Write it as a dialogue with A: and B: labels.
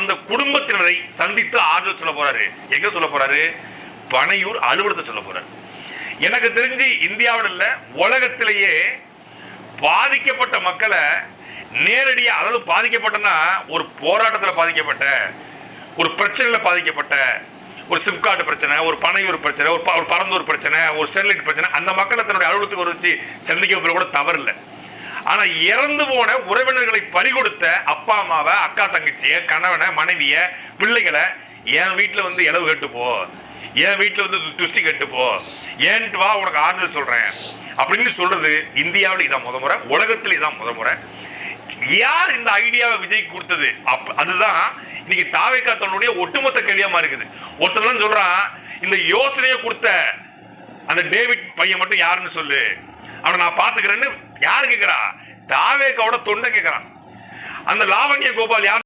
A: அந்த குடும்பத்தினரை சந்தித்து ஆறுதல் சொல்ல போறாரு. எங்க சொல்ல போறாரு? பனையூர் அலுவலகத்தை சொல்ல போறாரு. எனக்கு தெரிஞ்சு இந்தியாவில் இல்லை உலகத்திலேயே பாதிக்கப்பட்ட மக்களை நேரடியாக அதாவது பாதிக்கப்பட்டனா ஒரு போராட்டத்தில் பாதிக்கப்பட்ட ஒரு பிரச்சனையில் பாதிக்கப்பட்ட ஒரு சிம் கார்டு பிரச்சனை ஒரு பனையூர் பிரச்சனை ஒரு ப- பரந்தூர் பிரச்சனை ஒரு ஸ்டெர்லைட் பிரச்சனை அந்த மக்களை தன்னுடைய அலுவலகத்துக்கு ஒரு வச்சு சந்திக்க கூட தவறில்லை. ஆனா இறந்து போன உறவினர்களை பறிகொடுத்த அப்பா அம்மாவை அக்கா தங்கச்சிய கணவனை மனைவிய பிள்ளைகளை என் வீட்டில் வந்து இளவு கட்டு போ. என் வீட்டில் வந்து து- துஷ்டி கட்டு போ. ஏன்ட்டு வா உனக்கு ஆறுதல் சொல்றேன். அப்படின்னு சொல்றது இந்தியாவில் இதான் முத முறை உலகத்தில் இதான் முத முறை. யார் இந்த ஐடியாவை விஜய் கொடுத்தது? அப் அதுதான் இன்னைக்கு தாவேக்கா தன்னுடைய ஒட்டுமொத்த கேள்வியா இருக்குது ஒருத்தர் சொல்றான் இந்த யோசனையை கொடுத்த அந்த டேவிட் பையன் மட்டும் யாருன்னு சொல்லு. அவனை நான் பாத்துக்கிறேன்னு யார் கேக்குறா தாவேக்காவோட தொண்டை கேக்குறான் அந்த லாவண்ய கோபால் யார்